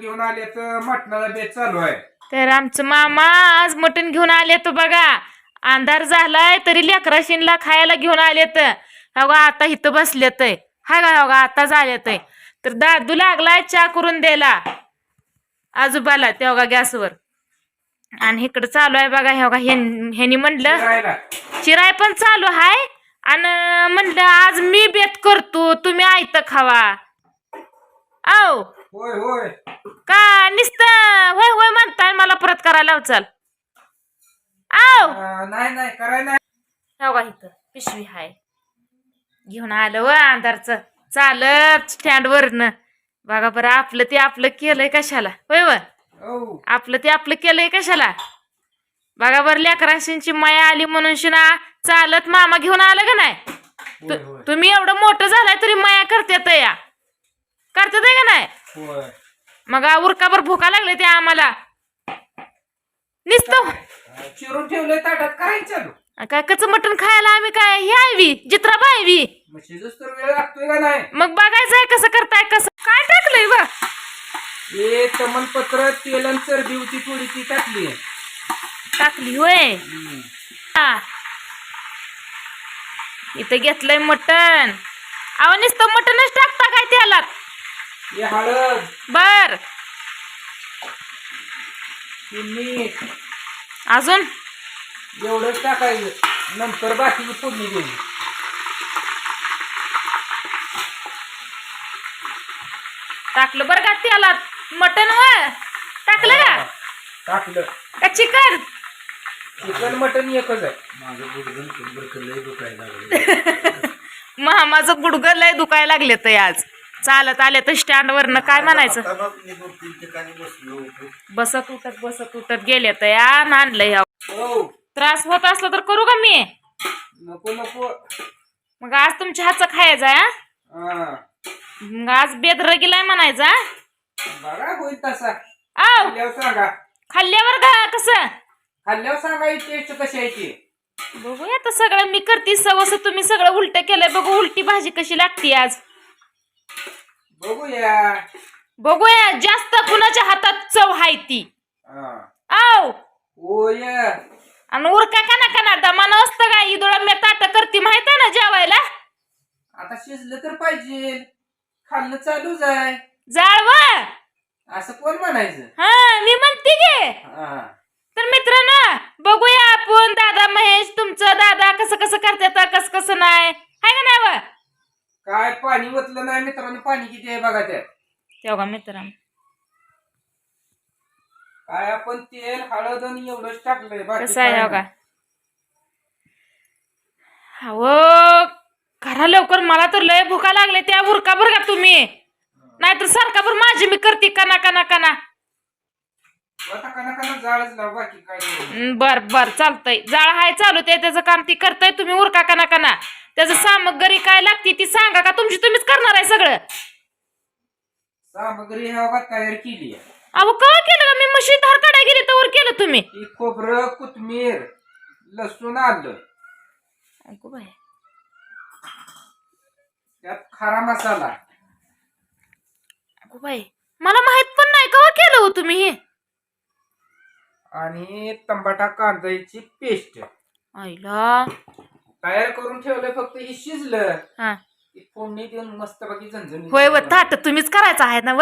घेऊन मटणाला बेत चालू आहे. तर आमचं मामा आज मटण घेऊन आले तर बघा. अंधार झालाय तरी लेकरा शिनला खायला घेऊन आले तर बघा आता इथं बसलेत हा का बघा आता झालेत तर दादू लागलाय चहा करून द्यायला. आजोबाला त्या बघा गॅसवर. आणि इकडं चालू आहे बघा हे बघा ह्यान- ह्यानी म्हणलं चिराय पण चालू आहे आणि म्हणलं आज मी बेत करतो तुम्ही आयत खावा. आओ होय होय. का नुसतं? होय होय म्हणताय मला परत करायला आओ अं, नाही नाही कराय नाही. हो का इथं? पिशवी हाय. घेऊन आलं व अंधारचं. चालत स्टँड वरनं. बघा बरं आपलं ते आपलं केलंय कशाला? होय व? आपलं ते आपलं केलंय कशाला? बघा बरं लेकरांशी माया आली म्हणून शिना चालत मामा घेऊन आलं का नाही? होय होय. तुम्ही एवढं मोठं झालाय तरी माया करतात या. करतात का नाही? होय. मग उरकाभर भुका लागले ते आम्हाला. नुसतं. चिरून ठेवलंय ताटात काय चालू? काय कच मटण खायला आम्ही काय? हे आयवी जित्रा बायवी मग शिजूस तर वेळ लागतोय का नाही? मग बघायचंय कसं करताय कसं काय टाकलंय बा? हे तमलपत्र तेल आणि चरबी होती थोडी ती टाकली. टाकली होय. हा. इथं घेतलंय मटण. अहो नुसतं मटणच टाकता काय त्याला हळद. बर. मीठ. अजून? एवढंच टाकायचं. नंतर बाकीची फोडणी देऊ. टाकलं बरं का त्याला मटण व टाकलं का? टाकलं. का चिकन? चिकन मटन एकच आहे. मामाचं गुडगं लय दुखायला लागले तर आज. चालत आले तर स्टँड वरनं काय म्हणायचं? बसत उठत बसत उठत गेले तर या आणलं या हो. त्रास होत असला तर करू का मी? नको नको. मग आज तुमच्या हातचं खायचं? हा? मग आज बेदर गेलाय म्हणायचा खाल्ल्यावर का कसं? खाल्ल्यावर सांगा टेस्ट कशी आहे ती? बघूया तर सगळं. मी करते सवस तुम्ही सगळं उलट केलंय. बघू उलटी भाजी कशी लागते आज? बघूया. बघूया जास्त कुणाच्या हातात चव हाय ती. आव. होय आणि उरका का ना का ना दमानं असतं का? इदोळा मी ताट करते माहीत आहे ना जेवायला? आता शिजलं तर पाहिजे. खाल्लं चालूच आहे जाळव असं कोण म्हणायचं? हा मी म्हणते गे हा. तर मित्रांनो बघूया आपण दादा महेश तुमचं दादा कसं कसं करतात कसं कसं नाही हाय का नाही बा काय पाणी ओतलं नाही मित्रांनो पाणी किती आहे बघा त्यात? तेव्हा मित्रांनो. काय आपण तेल हळद आणि एवढंच टाकलंय बाकी कसं आहे काय हो का नाही. हो करा लवकर मला तर लय भुका लागले त्या भुरका बरं का तुम्ही? नाहीतर सारखा बरं माझी मी करते कना कना कना आता कना कना जाळच लाव बाकी काय नाही. हं, बर बर चालतंय. जाळ हाय चालू ते त्याचं काम ती करताय तुम्ही उरका कना कना त्याचं सामग्री काय लागते ती सांगा का? तुमची तुम्हीच करणार आहे सगळं. सामग्री ह्या बघा तयार केली आहे. अहो कवा केलं का मी मशीन धार काढाय गेली तर केलं तुम्ही. ही खोबरं कोथमीर लसूण आलं अगो बाई. त्यात खारा मसाला. अगो बाई. मला माहीत पण नाही कवा केलं हो तुम्ही हे? आणि तंबाटा कांद्याची पेस्ट. आईला. तयार करून ठेवलं फक्त हे शिजलं. हा. फोडणी देऊन मस्त बाकी झणझणी होय व ताट तुम्हीच करायचं आहे ना व?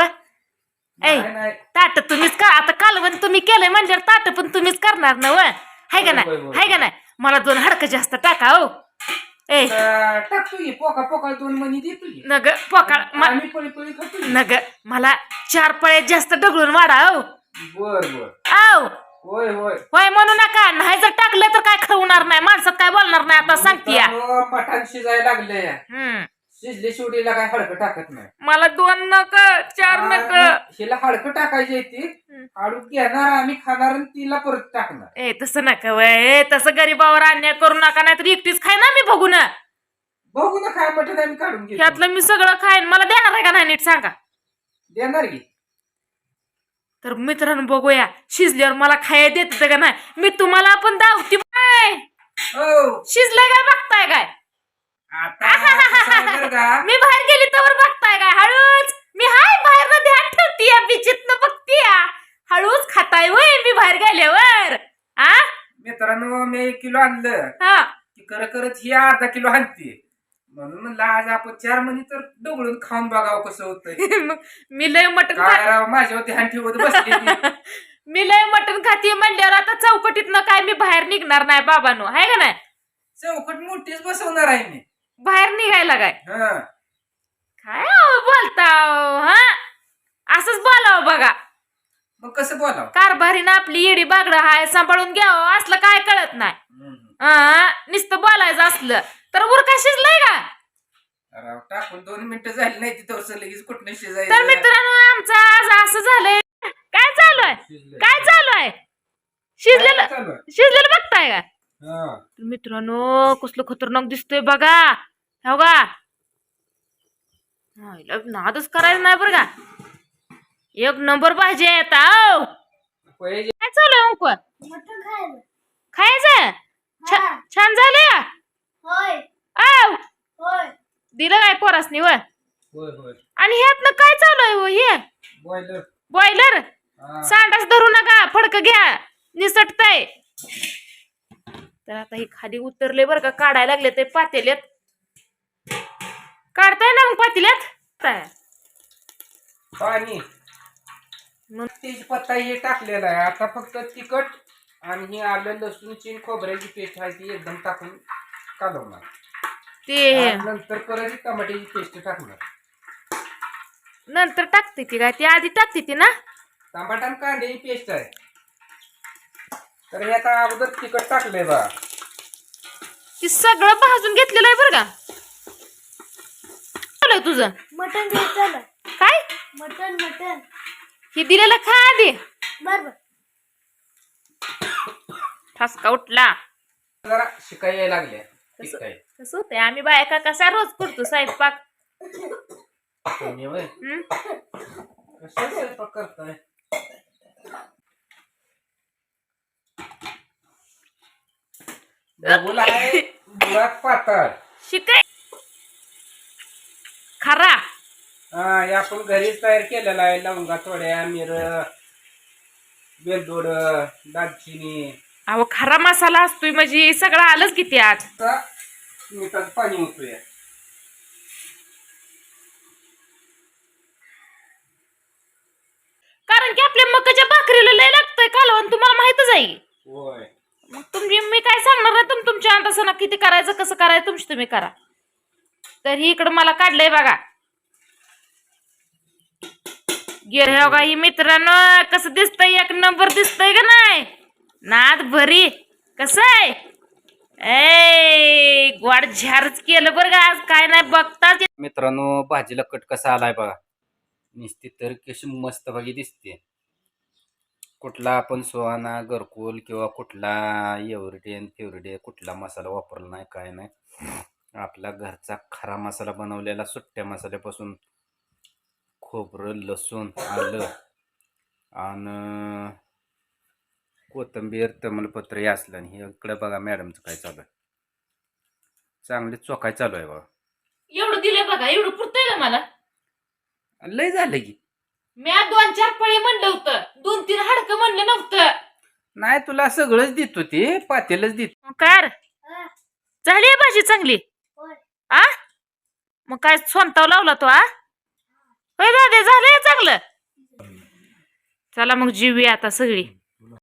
ऐ नाही. नाही ताट तुम्हीच का आता कालवण तुम्ही केलंय म्हणल्यावर ताट पण तुम्हीच करणार ना व? हाय का होय, नाही होय, का नाही? मला दोन हडकं जास्त टाका हो. ए तर पोका पोका दोन मनी देतो की. नग पोकाळ म- आम्ही पळी पळी खातो की. नग मला चार पळे जास्त डगळून वाढा हो. बर बर. आव. होय होय. होय म्हणू नका. नाही जर टाकलं तर काय खावणार नाही? माणसात काय बोलणार नाही? आता सांगते या. मित्रांनो, मटण शिजायला लागले हम्म. शिजले शेवटीला काय हडकं टाकत नाही. मला दोन नक चार नक आणि हिला हडकं टाकायची ती. हाडूक घेणार आम्ही खाणार आणि तिला परत टाकणार. ए तसं नका वय तसं गरीबावर अन्याय करू नका नाही तर एकटीच खाय ना मी बघू ना बघू ना काय मटण आम्ही काढून घेतो. ह्यातलं मी सगळं खाईन. मला देणार आहे का नाही नीट सांगा? देणार की? तर मित्रांनो बघूया शिजल्यावर मला खाया देत का नाही? मी तुम्हाला पण दावती बाय. हो. शिजलंय काय बघताय काय? आता कसं आहे बरं का मी बाहेर गेली तर बघताय काय? हळूच. मी हाय बाहेर ध्यान ठेवती या बिचित बघती हळूच खाताय वय मी बाहेर गेल्यावर. आ? मित्रांनो मी एक किलो आणलं. हा. की करत करत ही अर्धा किलो आणते. म्हणून म्हणलं आज आपण चार महिने तर डोगळून खाऊन बघावं कसं होतंय. मग मी लय मटण काय राव माझ्यावर ध्यान ठेवत बसली ती. मी लय मटण खाती म्हणल्यावर आता चौकटीतनं काय मी बाहेर निघणार नाही बाबानो. हाय का नाही? चौकट मोठीच बसवणार आहे मी. बाहेर निघायला काय? हा. काय अहो बोलता अहो, हा? असंच बोलावं बघा. मग कसं बोलाव? कारभारीनं आपली येडी बागडं हाय सांभाळून घ्यावं असलं काय कळत नाही. हा नुसतं बोलायचं असलं तर उरका शिजलंय का? राव टाकून दोन मिनिटं झाली नाही तिथं लगेच कुठनं तर शिजायचं मित्रांनो आमचं आज असं झालंय. काय चालू आहे? शिजलंय. काय चालू आहे? शिजलेलं काय चालू आहे? शिजलेलं बघताय का? मित्रांनो कसलं खतरनाक दिसतोय बघा. हो का हा, नादच करायचं नाही बरं का. एक नंबर पाहिजे आता काय चालू आहे अंकुर? खायचं? छा-. छान झालं? होय. आव होय. दिलं काय पोरासनी व? होय होय. आणि ह्यातनं काय चालू आहे हो? हे बॉयलर बॉयलर सांडाच धरू नका फडक घ्या. निसटतय. तर आता हे खाली उतरले बरं का काढायला लागले ते पातेल्यात. काढताय ना मग पातेल्यात? काय? पाणी. मग? तेजपत्ता हे टाकलेला आहे. आता फक्त तिखट आणि ही आलं लसूण चीन खोबऱ्याची पेस्ट आहे ती एकदम टाकून कालवणार. ते नंतर परत ही टमाट्याची पेस्ट टाकणार. नंतर टाकते ती काय? ती आधी टाकते ती ना? टमाटा आणि कांद्याची पेस्ट आहे. तर हे आता अगोदर तिखट टाकलंय बा. ती सगळं भाजून घेतलेलं आहे बरं का? चालू आहे तुझं. मटण घ्यायचं काय? मटण मटण. हे दिलेलं खा आधी. बर बर. ठसका उठला. जरा शिकाय यायला लागल्या कसं? शिकाय. कसं होतंय. आम्ही बायका कसा रोज करतो स्वयंपाक. तुम्ही होय? हं? स्वयंपाक करताय? बबूल आहे मुळात पातळ. शिकाय. खरा. हा हे आपण घरीच तयार केलेला आहे लवंगा थोड्या मिर वेलदोड दालचिनी. अहो खरा मसाला असतोय म्हणजे सगळं आलंच किती आज आता मिठाचं पाणी उतरूया कारण की आपल्या मकाच्या भाकरीला लय लागतंय कालवण तुम्हाला माहितच आहे. तुम्ही मी काय सांगणार नाही तुम तुमच्या अंदाजानं किती करायचं कसं करायचं तुमची तुम्ही करा. तर ही इकडं मला काढलंय बघा. गिर हे बघा ही मित्रांनो कसं दिसतंय? एक नंबर दिसतंय का नाही? नाद भरी. कसं आहे? ए गोड झारच केलं बरं का आज. काय नाही बघताच मित्रांनो भाजीला कट कसा आलाय बघा. निसती तर कशी मस्त भागी दिसते कुठला आपण सुहाना घरकुल किंवा कुठला एवढे फेवरडे कुठला मसाला वापरला नाही काय नाही. आपला घरचा खरा मसाला बनवलेला सुट्ट्या मसाल्यापासून खोबरं लसूण आलं आणि कोथिंबीर तमलपत्र हे असलं आणि हे इकडे बघा मॅडमचं काय चालू आहे. चांगली चोखाय चालू आहे बघा. एवढं दिलंय बघा एवढं पुरतंय का मला? लय झालं की. मी दोन चार पळे म्हणलं होतं दोन तीन नव्हतं. नाही तुला सगळंच देतो ते पातेलच देतो. कार झाली आहे भाजी चांगली? आ? मग काय स्वंताव लावला तो आ? होय दादे झालंय चांगलं. चला मग जीवूया आता सगळी.